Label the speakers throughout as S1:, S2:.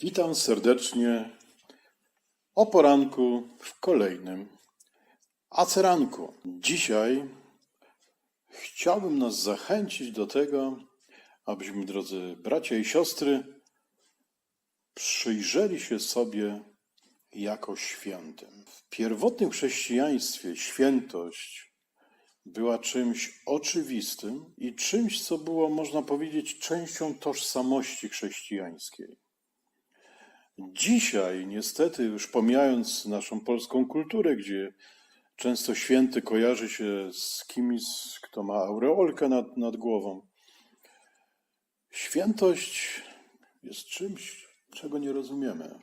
S1: Witam serdecznie o poranku w kolejnym aceranku. Dzisiaj chciałbym nas zachęcić do tego, abyśmy, drodzy bracia i siostry, przyjrzeli się sobie jako świętym. W pierwotnym chrześcijaństwie świętość była czymś oczywistym i czymś, co było, można powiedzieć, częścią tożsamości chrześcijańskiej. Dzisiaj, niestety, już pomijając naszą polską kulturę, gdzie często święty kojarzy się z kimś, kto ma aureolkę nad, nad głową, świętość jest czymś, czego nie rozumiemy.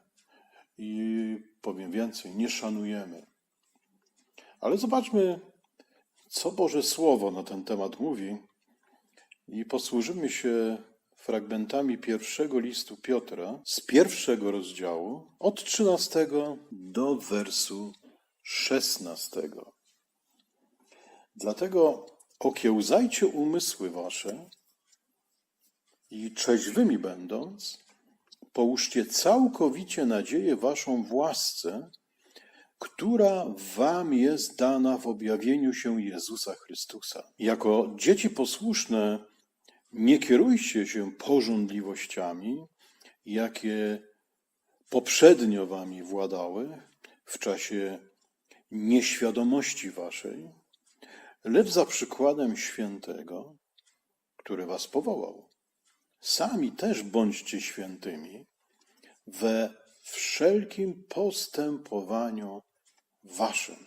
S1: I powiem więcej, nie szanujemy. Ale zobaczmy, co Boże Słowo na ten temat mówi i posłużymy się fragmentami pierwszego listu Piotra z pierwszego rozdziału od 13 do wersu 16. Dlatego okiełzajcie umysły wasze i trzeźwymi będąc, połóżcie całkowicie nadzieję waszą w łasce, która wam jest dana w objawieniu się Jezusa Chrystusa. Jako dzieci posłuszne nie kierujcie się pożądliwościami, jakie poprzednio wami władały w czasie nieświadomości waszej, lecz za przykładem świętego, który was powołał. Sami też bądźcie świętymi we wszelkim postępowaniu waszym.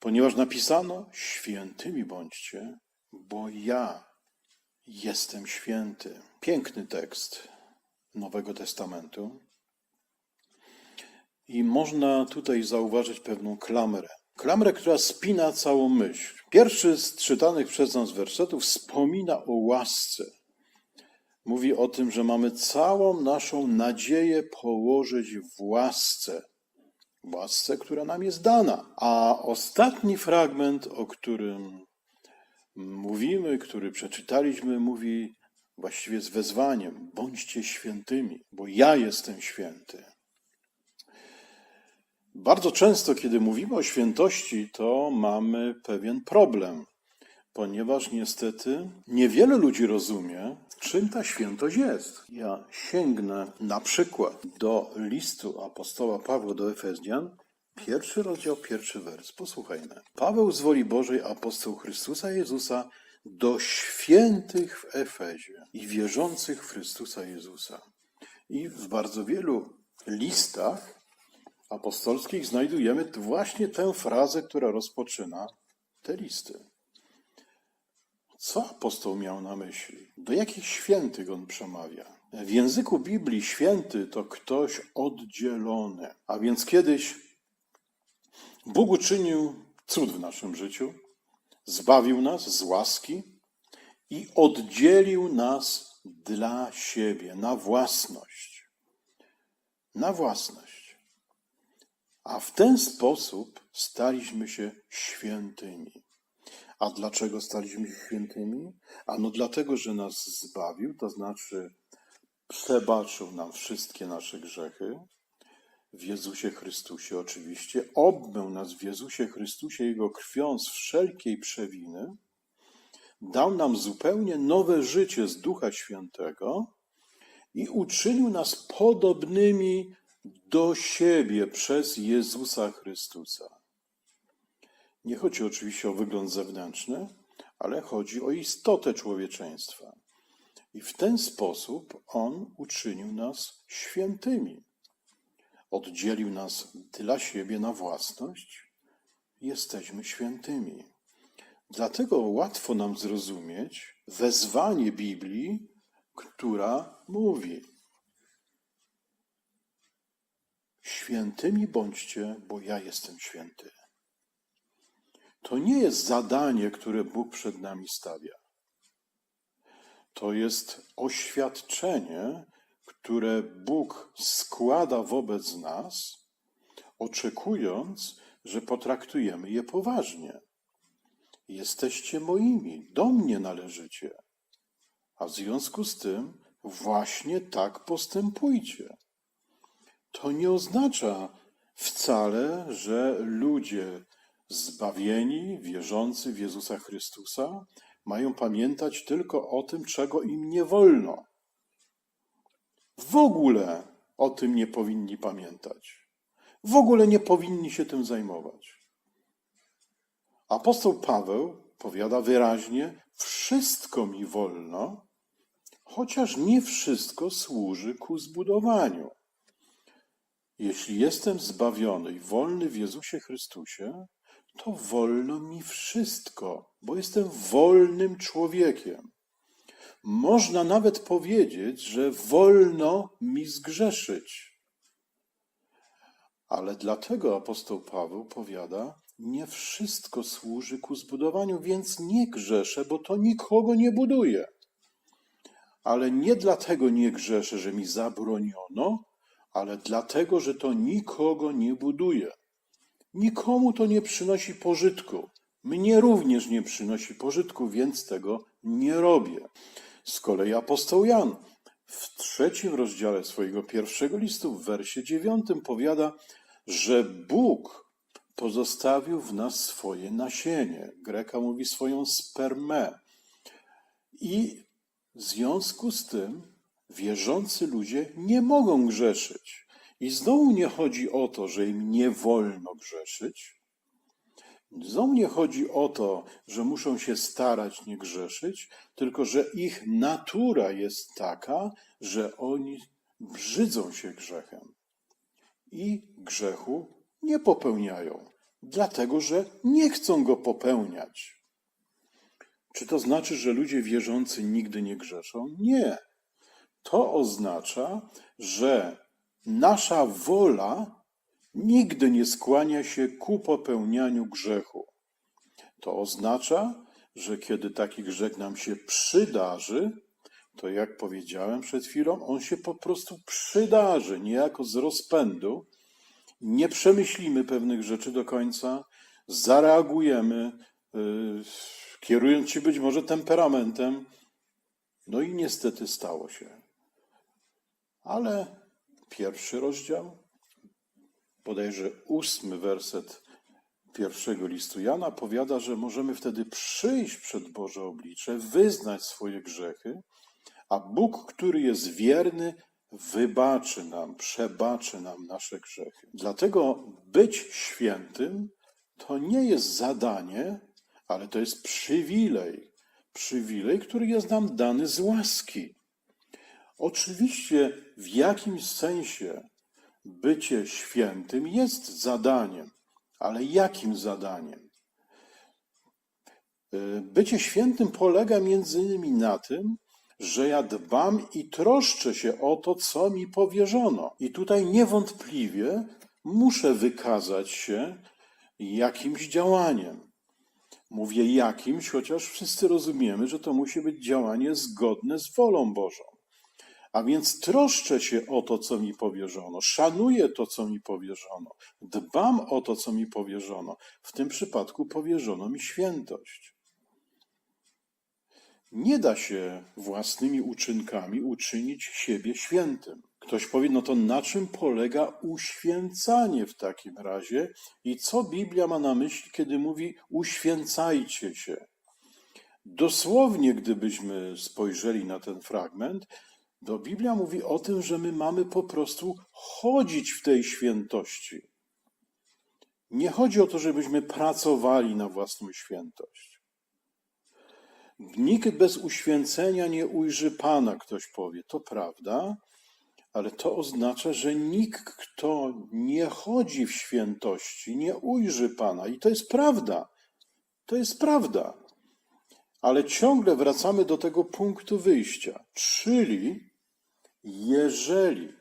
S1: Ponieważ napisano: Świętymi bądźcie, bo ja jestem święty. Piękny tekst Nowego Testamentu. I można tutaj zauważyć pewną klamrę. Klamrę, która spina całą myśl. Pierwszy z czytanych przez nas wersetów wspomina o łasce. Mówi o tym, że mamy całą naszą nadzieję położyć w łasce. W łasce, która nam jest dana. A ostatni fragment, o którym mówimy, który przeczytaliśmy, mówi właściwie z wezwaniem: bądźcie świętymi, bo ja jestem święty. Bardzo często, kiedy mówimy o świętości, to mamy pewien problem, ponieważ niestety niewiele ludzi rozumie, czym ta świętość jest. Ja sięgnę na przykład do listu apostoła Pawła do Efezjan, pierwszy rozdział, pierwszy wers. Posłuchajmy. Paweł z woli Bożej, apostoł Chrystusa Jezusa, do świętych w Efezie i wierzących w Chrystusa Jezusa. I w bardzo wielu listach apostolskich znajdujemy właśnie tę frazę, która rozpoczyna te listy. Co apostoł miał na myśli? Do jakich świętych on przemawia? W języku Biblii święty to ktoś oddzielony. A więc kiedyś Bóg uczynił cud w naszym życiu, zbawił nas z łaski i oddzielił nas dla siebie, na własność. Na własność. A w ten sposób staliśmy się świętymi. A dlaczego staliśmy się świętymi? Ano dlatego, że nas zbawił, to znaczy przebaczył nam wszystkie nasze grzechy, w Jezusie Chrystusie oczywiście, obmył nas w Jezusie Chrystusie Jego krwią z wszelkiej przewiny, dał nam zupełnie nowe życie z Ducha Świętego i uczynił nas podobnymi do siebie przez Jezusa Chrystusa. Nie chodzi oczywiście o wygląd zewnętrzny, ale chodzi o istotę człowieczeństwa. I w ten sposób On uczynił nas świętymi. Oddzielił nas dla siebie na własność. Jesteśmy świętymi. Dlatego łatwo nam zrozumieć wezwanie Biblii, która mówi: Świętymi bądźcie, bo ja jestem święty. To nie jest zadanie, które Bóg przed nami stawia. To jest oświadczenie, które Bóg składa wobec nas, oczekując, że potraktujemy je poważnie. Jesteście moimi, do mnie należycie. A w związku z tym właśnie tak postępujcie. To nie oznacza wcale, że ludzie zbawieni, wierzący w Jezusa Chrystusa, mają pamiętać tylko o tym, czego im nie wolno. W ogóle o tym nie powinni pamiętać. W ogóle nie powinni się tym zajmować. Apostoł Paweł powiada wyraźnie: Wszystko mi wolno, chociaż nie wszystko służy ku zbudowaniu. Jeśli jestem zbawiony i wolny w Jezusie Chrystusie, to wolno mi wszystko, bo jestem wolnym człowiekiem. Można nawet powiedzieć, że wolno mi zgrzeszyć. Ale dlatego apostoł Paweł powiada, nie wszystko służy ku zbudowaniu, więc nie grzeszę, bo to nikogo nie buduje. Ale nie dlatego nie grzeszę, że mi zabroniono, ale dlatego, że to nikogo nie buduje. Nikomu to nie przynosi pożytku. Mnie również nie przynosi pożytku, więc tego nie robię. Z kolei apostoł Jan w trzecim rozdziale swojego pierwszego listu, w wersie dziewiątym, powiada, że Bóg pozostawił w nas swoje nasienie. Greka mówi swoją spermę. I w związku z tym wierzący ludzie nie mogą grzeszyć. I znowu nie chodzi o to, że im nie wolno grzeszyć. Znowu nie chodzi o to, że muszą się starać nie grzeszyć, tylko że ich natura jest taka, że oni brzydzą się grzechem i grzechu nie popełniają, dlatego że nie chcą go popełniać. Czy to znaczy, że ludzie wierzący nigdy nie grzeszą? Nie. To oznacza, że nasza wola nigdy nie skłania się ku popełnianiu grzechu. To oznacza, że kiedy taki grzech nam się przydarzy, to jak powiedziałem przed chwilą, on się po prostu przydarzy, niejako z rozpędu. Nie przemyślimy pewnych rzeczy do końca, zareagujemy, yy, kierując się być może temperamentem. No i niestety stało się. Ale pierwszy rozdział, bodajże ósmy werset pierwszego listu Jana powiada, że możemy wtedy przyjść przed Boże oblicze, wyznać swoje grzechy, a Bóg, który jest wierny, wybaczy nam, przebaczy nam nasze grzechy. Dlatego być świętym to nie jest zadanie, ale to jest przywilej. Przywilej, który jest nam dany z łaski. Oczywiście w jakimś sensie bycie świętym jest zadaniem, ale jakim zadaniem? Y, Bycie świętym polega między innymi na tym, że ja dbam i troszczę się o to, co mi powierzono. I tutaj niewątpliwie muszę wykazać się jakimś działaniem. Mówię jakimś, chociaż wszyscy rozumiemy, że to musi być działanie zgodne z wolą Bożą. A więc troszczę się o to, co mi powierzono, szanuję to, co mi powierzono, dbam o to, co mi powierzono. W tym przypadku powierzono mi świętość. Nie da się własnymi uczynkami uczynić siebie świętym. Ktoś powie, no to na czym polega uświęcanie w takim razie i co Biblia ma na myśli, kiedy mówi uświęcajcie się? Dosłownie, gdybyśmy spojrzeli na ten fragment, to Biblia mówi o tym, że my mamy po prostu chodzić w tej świętości. Nie chodzi o to, żebyśmy pracowali na własną świętość. Nikt bez uświęcenia nie ujrzy Pana, ktoś powie. To prawda, ale to oznacza, że nikt, kto nie chodzi w świętości, nie ujrzy Pana. I to jest prawda. To jest prawda. Ale ciągle wracamy do tego punktu wyjścia, czyli jeżeli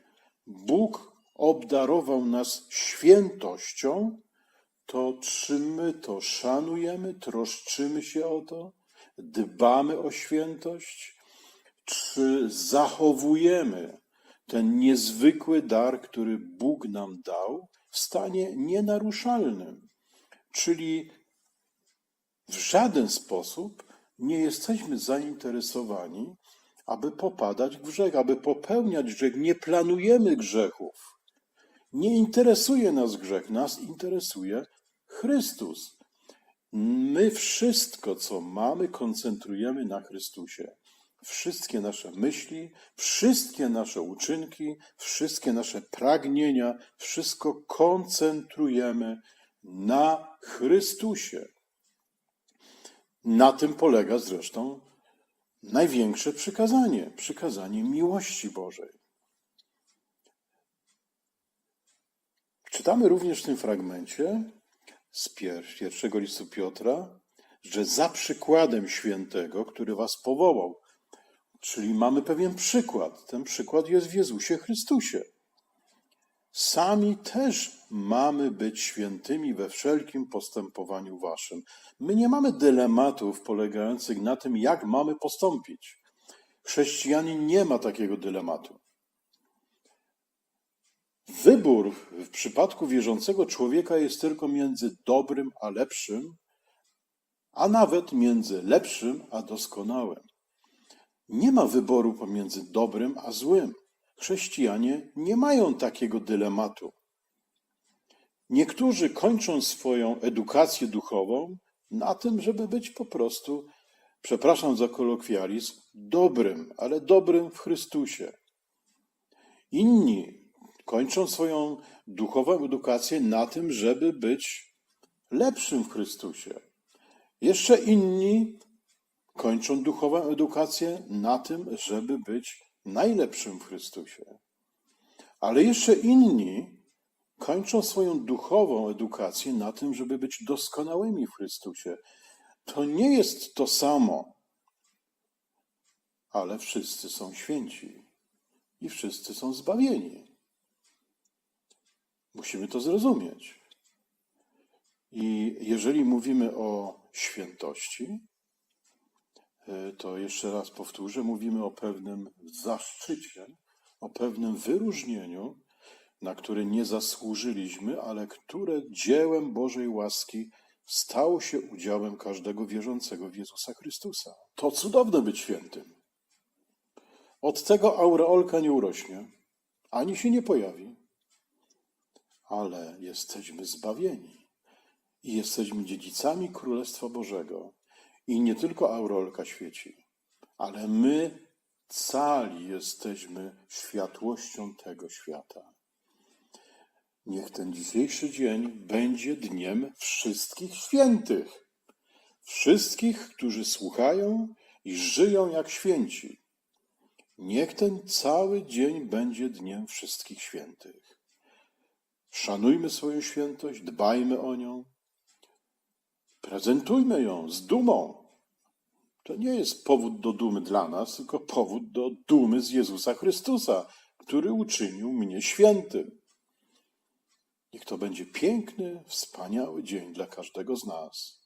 S1: Bóg obdarował nas świętością, to czy my to szanujemy, troszczymy się o to, dbamy o świętość, czy zachowujemy ten niezwykły dar, który Bóg nam dał, w stanie nienaruszalnym. Czyli w żaden sposób nie jesteśmy zainteresowani, aby popadać w grzech, aby popełniać grzech. Nie planujemy grzechów. Nie interesuje nas grzech, nas interesuje Chrystus. My wszystko, co mamy, koncentrujemy na Chrystusie. Wszystkie nasze myśli, wszystkie nasze uczynki, wszystkie nasze pragnienia, wszystko koncentrujemy na Chrystusie. Na tym polega zresztą największe przykazanie przykazanie miłości Bożej. Czytamy również w tym fragmencie z pier- pierwszego listu Piotra, że za przykładem świętego, który was powołał, czyli mamy pewien przykład. Ten przykład jest w Jezusie Chrystusie. Sami też mamy być świętymi we wszelkim postępowaniu waszym. My nie mamy dylematów polegających na tym, jak mamy postąpić. Chrześcijanin nie ma takiego dylematu. Wybór w przypadku wierzącego człowieka jest tylko między dobrym a lepszym, a nawet między lepszym a doskonałym. Nie ma wyboru pomiędzy dobrym a złym. Chrześcijanie nie mają takiego dylematu. Niektórzy kończą swoją edukację duchową na tym, żeby być po prostu, przepraszam za kolokwializm, dobrym, ale dobrym w Chrystusie. Inni kończą swoją duchową edukację na tym, żeby być lepszym w Chrystusie. Jeszcze inni kończą duchową edukację na tym, żeby być najlepszym w Chrystusie. Ale jeszcze inni kończą swoją duchową edukację na tym, żeby być doskonałymi w Chrystusie. To nie jest to samo, ale wszyscy są święci i wszyscy są zbawieni. Musimy to zrozumieć. I jeżeli mówimy o świętości, to jeszcze raz powtórzę, mówimy o pewnym zaszczycie, o pewnym wyróżnieniu, na które nie zasłużyliśmy, ale które dziełem Bożej łaski stało się udziałem każdego wierzącego w Jezusa Chrystusa. To cudowne być świętym. Od tego aureolka nie urośnie, ani się nie pojawi, ale jesteśmy zbawieni i jesteśmy dziedzicami Królestwa Bożego. I nie tylko aureolka świeci, ale my cali jesteśmy światłością tego świata. Niech ten dzisiejszy dzień będzie dniem wszystkich świętych. Wszystkich, którzy słuchają i żyją jak święci. Niech ten cały dzień będzie dniem wszystkich świętych. Szanujmy swoją świętość, dbajmy o nią, prezentujmy ją z dumą. To nie jest powód do dumy dla nas, tylko powód do dumy z Jezusa Chrystusa, który uczynił mnie świętym. Niech to będzie piękny, wspaniały dzień dla każdego z nas.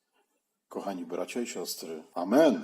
S1: Kochani bracia i siostry, Amen.